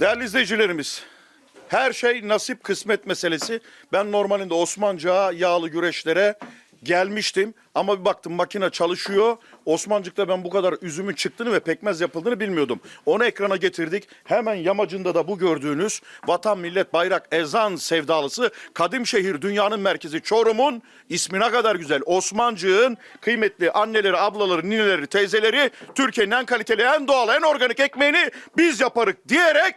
Değerli izleyicilerimiz, her şey nasip kısmet meselesi. Ben normalinde Osmancağa yağlı güreşlere gelmiştim ama bir baktım makine çalışıyor. Osmancık'ta ben bu kadar üzümün çıktığını ve pekmez yapıldığını bilmiyordum. Onu ekrana getirdik. Hemen yamacında da bu gördüğünüz vatan millet bayrak ezan sevdalısı kadim şehir dünyanın merkezi Çorum'un ismi ne kadar güzel. Osmancık'ın kıymetli anneleri, ablaları, nineleri, teyzeleri Türkiye'nin en kaliteli, en doğal, en organik ekmeğini biz yaparık diyerek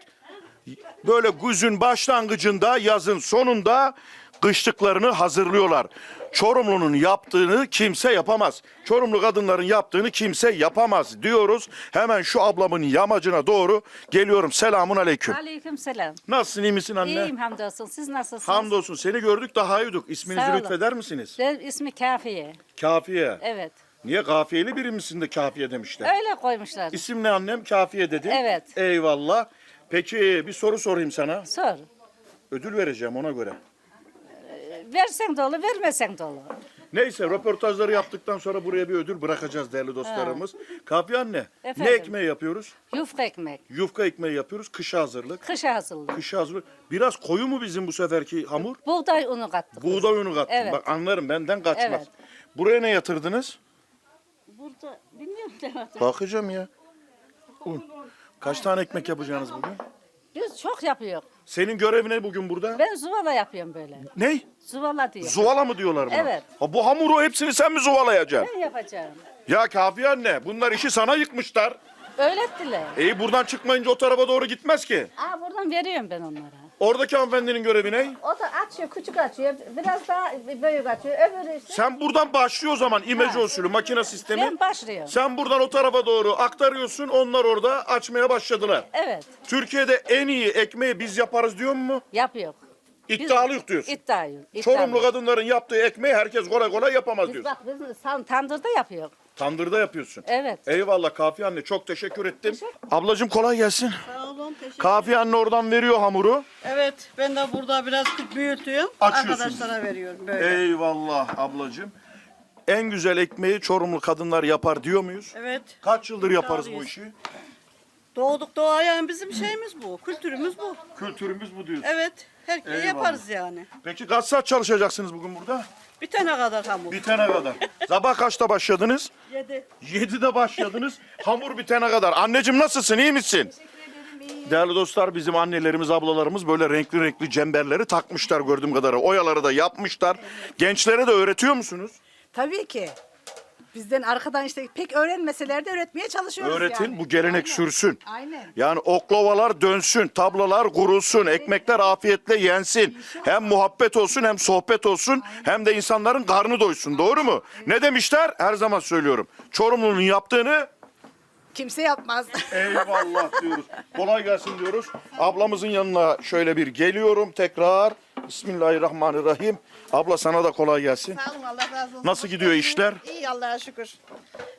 böyle güzün başlangıcında yazın sonunda kışlıklarını hazırlıyorlar. Çorumlu'nun yaptığını kimse yapamaz. Çorumlu kadınların yaptığını kimse yapamaz diyoruz. Hemen şu ablamın yamacına doğru geliyorum. Selamun aleyküm. Aleyküm selam. Nasılsın iyi misin anne? İyiyim hamdolsun. Siz nasılsınız? Hamdolsun seni gördük daha iyi İsminizi Sağ olun. lütfeder misiniz? Ben ismi Kafiye. Kafiye. Evet. Niye kafiyeli biri misin de kafiye demişler? Öyle koymuşlar. İsim ne annem? Kafiye dedi. Evet. Eyvallah. Peki bir soru sorayım sana. Sor. Ödül vereceğim ona göre. Versen de olur, vermesen de olur. Neyse röportajları yaptıktan sonra buraya bir ödül bırakacağız değerli dostlarımız. Kafiye anne Efendim? ne ekmeği yapıyoruz? Yufka ekmek. Yufka ekmeği yapıyoruz. Kışa hazırlık. Kışa hazırlık. Kışa hazırlık. Biraz koyu mu bizim bu seferki hamur? Buğday unu kattık. biz. Buğday unu kattım. Evet. Bak anlarım benden kaçmaz. Evet. Buraya ne yatırdınız? Burada bilmiyorum ne var. Bakacağım ya. Un. Kaç tane ekmek yapacaksınız bugün? Biz çok yapıyor. Senin görevin ne bugün burada? Ben zuvala yapıyorum böyle. Ne? Zuvala diyor. Zuvala mı diyorlar buna? Evet. Ha, bu hamuru hepsini sen mi zuvalayacaksın? Ben yapacağım. Ya Kafiye anne bunlar işi sana yıkmışlar. Öğrettiler. İyi buradan çıkmayınca o tarafa doğru gitmez ki. Aa buradan veriyorum ben onlara. Oradaki hanımefendinin görevi ne? O da açıyor, küçük açıyor. Biraz daha büyük açıyor. Öbürü işte. Sen buradan başlıyor o zaman imece usulü makine sistemi. Ben başlıyorum. Sen buradan o tarafa doğru aktarıyorsun. Onlar orada açmaya başladılar. Evet. Türkiye'de en iyi ekmeği biz yaparız diyor mu? Yapıyor. İddialıyız diyorsun. İddialıyım. Çorumlu kadınların yaptığı ekmeği herkes kolay kolay yapamaz Biz diyorsun. bak biz san- tandırda yapıyor. Tandırda yapıyorsun. Evet. Eyvallah Kafiye anne çok teşekkür ettim. Ablacığım kolay gelsin. Sağ olun, teşekkür Kafiye anne oradan veriyor hamuru. Evet, ben de burada biraz büyütüyorum. Açıyorsun. Arkadaşlara veriyorum böyle. Eyvallah ablacığım. En güzel ekmeği Çorumlu kadınlar yapar diyor muyuz? Evet. Kaç yıldır yaparız bu işi? Doğduk doğaya yani bizim şeyimiz bu. Kültürümüz bu. Kültürümüz bu diyorsun. Evet. Her Eyvallah. yaparız yani. Peki kaç saat çalışacaksınız bugün burada? Bitene kadar hamur. Bitene kadar. Sabah kaçta başladınız? Yedi. 7'de başladınız. Hamur bitene kadar. Anneciğim nasılsın? iyi misin? Değerli dostlar bizim annelerimiz, ablalarımız böyle renkli renkli cemberleri takmışlar gördüğüm kadarıyla. Oyaları da yapmışlar. Gençlere de öğretiyor musunuz? Tabii ki. Bizden arkadan işte pek öğrenmeseler de öğretmeye çalışıyoruz Öğretin yani. bu gelenek sürsün. Aynen. Yani oklavalar dönsün, tablalar kurulsun, ekmekler afiyetle yensin. Hem muhabbet olsun hem sohbet olsun hem de insanların karnı doysun. Doğru mu? Ne demişler? Her zaman söylüyorum. Çorumlu'nun yaptığını Kimse yapmaz. eyvallah diyoruz. Kolay gelsin diyoruz. Ablamızın yanına şöyle bir geliyorum tekrar. Bismillahirrahmanirrahim. Abla sana da kolay gelsin. Sağ olun Allah razı olsun. Nasıl gidiyor işler? İyi Allah'a şükür.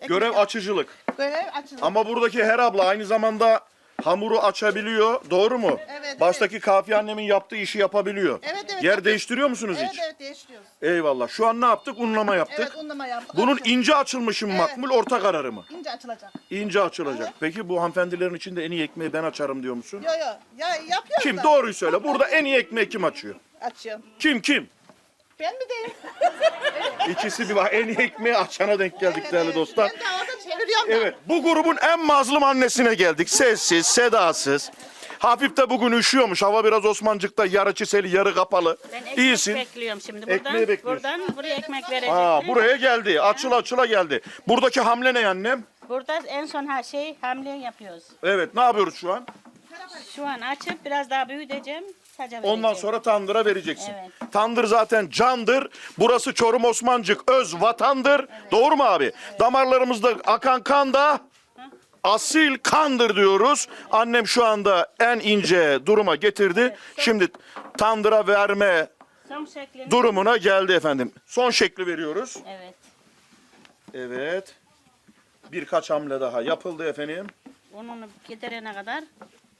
Görev açıcılık. Görev açıldı. Ama buradaki her abla aynı zamanda hamuru açabiliyor. Doğru mu? Evet, Baştaki kafiye annemin yaptığı işi yapabiliyor. Evet, evet, Yer yapıyorum. değiştiriyor musunuz Evet hiç? evet değiştiriyoruz. Eyvallah. Şu an ne yaptık? Unlama yaptık. Evet unlama yaptık. Bunun Açıldı. ince açılmışı mı makbul, orta kararı mı? ince açılacak. İnce açılacak. Peki bu hanımefendilerin içinde en iyi ekmeği ben açarım diyor musun? Yo yo ya yapıyoruz Kim? da. Doğruyu söyle. Burada en iyi ekmeği kim açıyor? Açıyorum. Kim kim? Ben mi diyeyim? İkisi bir bak en iyi ekmeği açana denk geldik değerli dostlar. Ben de orada çeviriyorum da. Evet bu grubun en mazlum annesine geldik. Sessiz, sedasız. Hafif de bugün üşüyormuş. Hava biraz Osmancık'ta yarı çiseli, yarı kapalı. Ben ekmek İyisin. bekliyorum şimdi. Ekmeği Buradan, bekliyorsun. buradan buraya ekmek verecek. Aa, buraya geldi. Açıla açıla geldi. Buradaki hamle ne annem? Burada en son her şey hamle yapıyoruz. Evet ne yapıyoruz şu an? Şu an açıp biraz daha büyüteceğim. Saca vereceğim. Ondan sonra tandıra vereceksin. Evet. Tandır zaten candır. Burası Çorum Osmancık öz vatandır. Doğru mu abi? Damarlarımızda akan kan da asil kandır diyoruz. Annem şu anda en ince duruma getirdi. Şimdi tandıra verme Son şeklini. durumuna geldi efendim. Son şekli veriyoruz. Evet. Evet. Birkaç hamle daha yapıldı efendim. Ununu giderene kadar.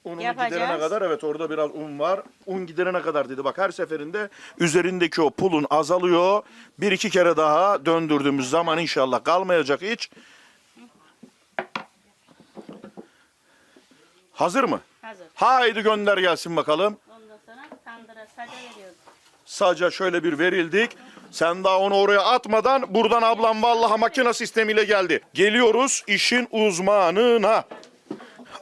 Ununu Yapacağız. giderene kadar evet orada biraz un var. Un giderene kadar dedi. Bak her seferinde üzerindeki o pulun azalıyor. Bir iki kere daha döndürdüğümüz zaman inşallah kalmayacak hiç. Hazır mı? Hazır. Haydi gönder gelsin bakalım. Ondan sonra tandıra saca veriyoruz. Saca şöyle bir verildik. Sen daha onu oraya atmadan buradan ablam vallahi makine sistemiyle geldi. Geliyoruz işin uzmanına.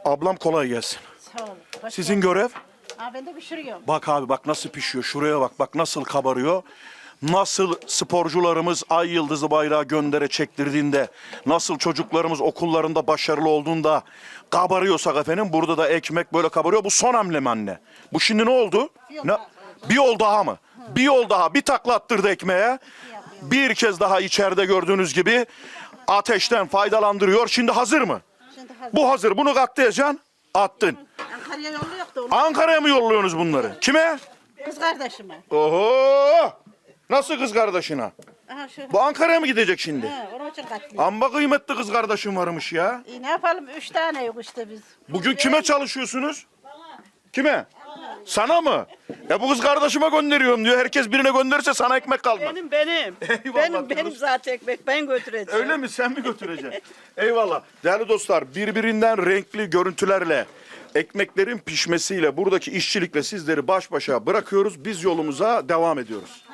Ablam kolay gelsin. Sağ olun. Hoş Sizin görev? Aa, ben de pişiriyorum. Bak abi bak nasıl pişiyor. Şuraya bak bak nasıl kabarıyor. Nasıl sporcularımız ay yıldızı bayrağı göndere çektirdiğinde, nasıl çocuklarımız okullarında başarılı olduğunda kabarıyorsak efendim burada da ekmek böyle kabarıyor. Bu son hamle mi anne? Bu şimdi ne oldu? Ne? Bir yol daha mı? Bir yol daha. Bir takla attırdı ekmeğe. Bir kez daha içeride gördüğünüz gibi ateşten faydalandırıyor. Şimdi hazır mı? Şimdi hazır. Bu hazır. Bunu katlayacaksın. Attın. Ankara'ya yollu yok da onu. Ankara'ya mı yolluyorsunuz bunları? Kime? Kız kardeşime. Oho! Nasıl kız kardeşine? Aha şu. Bu Ankara'ya mı gidecek şimdi? Ha, onun için. Amba kıymetli kız kardeşim varmış ya. İyi ne yapalım? Üç tane yok işte biz. Bugün kime çalışıyorsunuz? Kime? Sana mı? Ya bu kız kardeşime gönderiyorum diyor. Herkes birine gönderirse sana ekmek kalmaz. Benim benim. Eyvallah benim diyoruz. benim zaten ekmek ben götüreceğim. Öyle mi? Sen mi götüreceksin? Eyvallah. Değerli dostlar birbirinden renkli görüntülerle ekmeklerin pişmesiyle buradaki işçilikle sizleri baş başa bırakıyoruz. Biz yolumuza devam ediyoruz.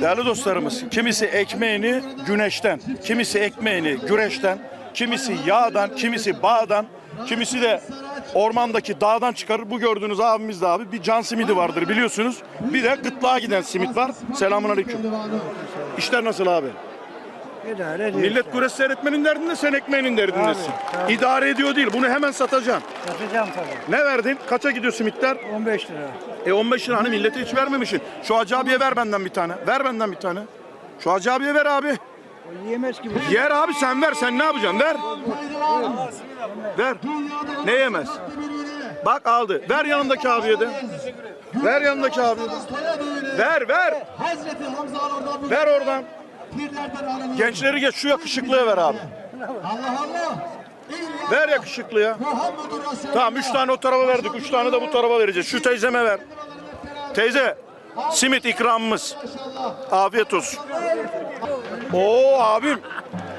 Değerli dostlarımız, kimisi ekmeğini güneşten, kimisi ekmeğini güreşten, kimisi yağdan, kimisi bağdan, kimisi de ormandaki dağdan çıkarır. Bu gördüğünüz abimiz de abi bir can simidi vardır biliyorsunuz. Bir de gıtlığa giden simit var. Selamun aleyküm. İşler nasıl abi? İdare ediyor. Millet güreş seyretmenin derdinde sen ekmeğinin derdindesin. İdare ediyor değil. Bunu hemen satacaksın. Satacağım tabii. Ne verdin? Kaça gidiyor simitler? 15 lira. E 15 lira hani millete hiç vermemişsin. Şu Hacı abiye ver benden bir tane. Ver benden bir tane. Şu Hacı abiye ver abi. O yiyemez gibi. Yer abi sen ver. Sen ne yapacaksın? Ver. Ver. Ne yemez? Bak aldı. Ver yanındaki abiye de. Ver yanındaki abiye de. Ver ver. Hazreti Hamza orada bu Ver oradan. Gençleri geç şu yakışıklıya ver abi. Allah Allah. Ver yakışıklıya. Tamam üç tane o tarafa verdik. Üç tane de bu tarafa vereceğiz. Şu teyzeme ver. Teyze simit ikramımız. Afiyet olsun. Oo abim.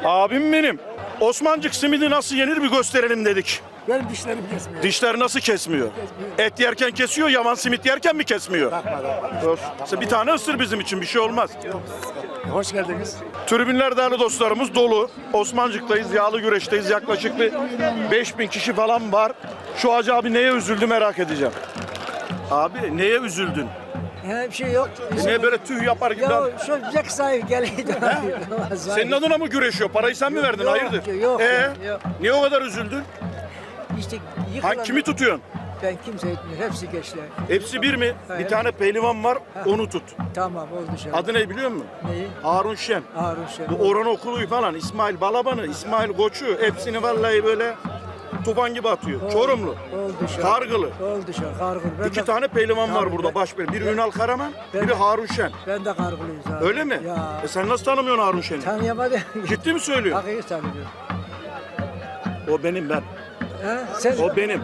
Abim benim. Osmancık simidi nasıl yenir bir gösterelim dedik. Benim dişlerim kesmiyor. Dişler nasıl kesmiyor? Et yerken kesiyor, yaman simit yerken mi kesmiyor? Dur. Sen bir tane ısır bizim için bir şey olmaz. Hoş geldiniz. Tribünler değerli dostlarımız dolu. Osmancık'tayız, yağlı güreşteyiz. Yaklaşık bir 5000 kişi falan var. Şu Hacı abi neye üzüldü merak edeceğim. Abi neye üzüldün? He, bir şey yok. E Niye böyle tüh yapar gibi? Ya şu Jack sahibi geleydi. Senin adına mı güreşiyor? Parayı sen mi verdin? Yok, Hayırdır? yok, Ee, yok. Niye o kadar üzüldün? İşte Ha, yıkılan... kimi tutuyorsun? Ben kimse etmiyor. Hepsi geçti. Hepsi bir mi? Bir Evet. tane pehlivan var, onu tut. Tamam oldu an. Adı ne biliyor musun? Neyi? Harun Şen. Harun Şen. Bu Orhan Okulu'yu falan, İsmail Balaban'ı, İsmail Koç'u hepsini vallahi böyle tufan gibi atıyor. Çorumlu. Oldu şu. Kargılı. Oldu şu. Kargılı. Ben İki de, tane pehlivan var burada ben- baş biri. Biri Ünal Karaman, Ben- biri Harun Şen. Ben de kargılıyız abi. Öyle mi? Ya. E sen nasıl tanımıyorsun Harun Şen'i? Tanıyamadım. Ciddi mi söylüyorsun? Hakiki tanıyorum. O benim ben. He? Sen... O benim.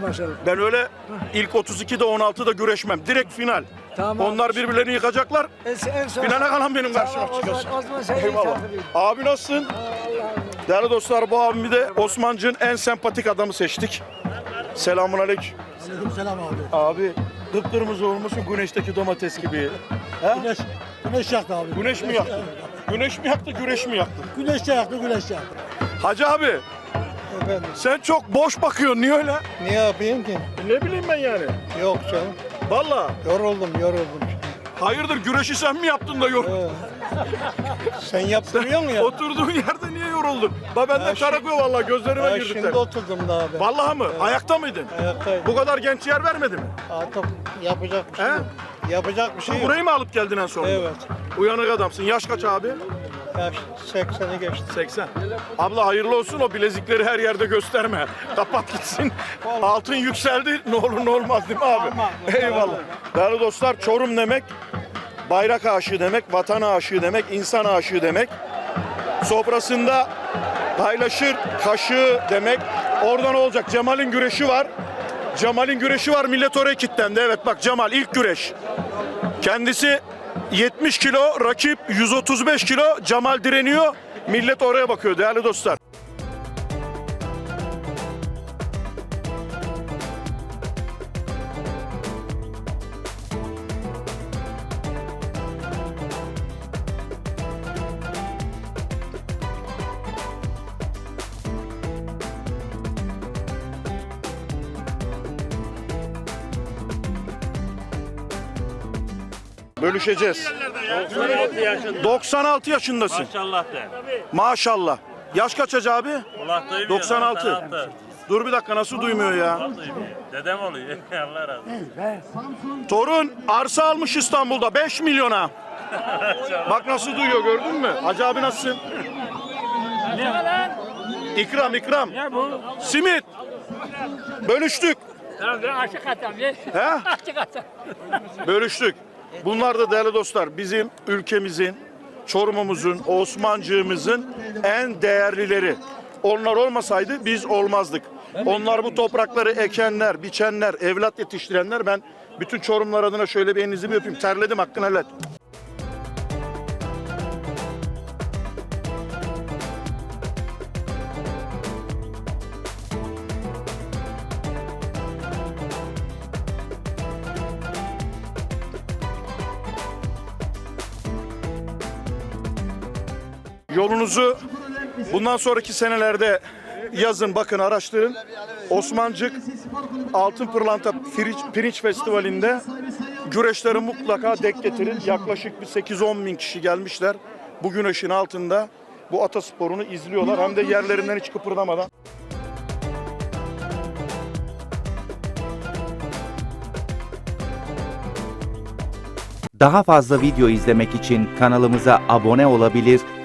Maşallah. Ben öyle ilk 32'de 16'da güreşmem. Direkt final. Tamam. Onlar birbirlerini yıkacaklar. En, en son... Finale kalan benim karşıma Tamam, o çıkıyorsun. zaman, o zaman seni iyi Eyvallah. Abi nasılsın? Değerli dostlar bu abimi de Osmancık'ın en sempatik adamı seçtik. Selamun aleyküm. Selam abi. Abi kıpkırmızı olmuşsun güneşteki domates gibi. He? Güneş, güneş yaktı abi. Güneş mi yaktı? Güneş mi yaktı, güreş mi yaktı? Güneş yaktı, güneş yaktı. Hacı abi Efendim, sen çok boş bakıyorsun. Niye öyle? niye yapayım ki? Ne bileyim ben yani. Yok canım. Valla. Yoruldum yoruldum. Hayırdır güreşi sen mi yaptın da yor? Sen yaptırıyorsun ya. Oturduğun yerde niye yoruldun? Ba ben de Ya valla gözlerime Ya girdi. şimdi oturdum daha ben. Vallahi mı? Ayakta mıydın? Ayaktayım. Bu kadar genç yer vermedi mi? Artık yapacak bir şey He? yok. Yapacak bir şey yok. Burayı mı alıp geldin en son? Evet. Uyanık adamsın. Yaş kaç abi? Yaş 80'i geçti. 80. Abla hayırlı olsun o bilezikleri her yerde gösterme. Kapat gitsin. Altın yükseldi. Ne olur ne olmaz değil mi abi? Eyvallah. Değerli dostlar Çorum demek bayrak aşığı demek, vatan aşığı demek, insan aşığı demek. Sofrasında paylaşır kaşığı demek. Oradan olacak. Cemal'in güreşi var. Cemal'in güreşi var. Millet oraya kilitlendi. Evet bak Cemal ilk güreş. Kendisi 70 kilo, rakip 135 kilo. Cemal direniyor. Millet oraya bakıyor değerli dostlar. Bölüşeceğiz. 96 yaşındasın. Maşallah de. Maşallah. Yaş kaç hacı abi? Allah duymuyor. 96. 96. Dur bir dakika nasıl duymuyor ya? Dedem oluyor. Allah razı olsun. Torun arsa almış İstanbul'da 5 milyona. Bak nasıl duyuyor gördün mü? Hacı abi nasılsın? İkram ikram. Simit. Bölüştük. He? Bölüştük. Bunlar da değerli dostlar bizim ülkemizin, Çorum'umuzun, Osmancığımızın en değerlileri. Onlar olmasaydı biz olmazdık. Onlar bu toprakları ekenler, biçenler, evlat yetiştirenler. Ben bütün Çorumlar adına şöyle bir elinizi bir öpeyim. Terledim hakkını helal. Yolunuzu bundan sonraki senelerde yazın bakın araştırın. Osmancık Altın Pırlanta Pirinç, Pirinç Festivali'nde güreşleri mutlaka denk getirin. Yaklaşık bir 8-10 bin kişi gelmişler. Bu güneşin altında bu atasporunu izliyorlar. Hem de yerlerinden hiç kıpırdamadan. Daha fazla video izlemek için kanalımıza abone olabilir,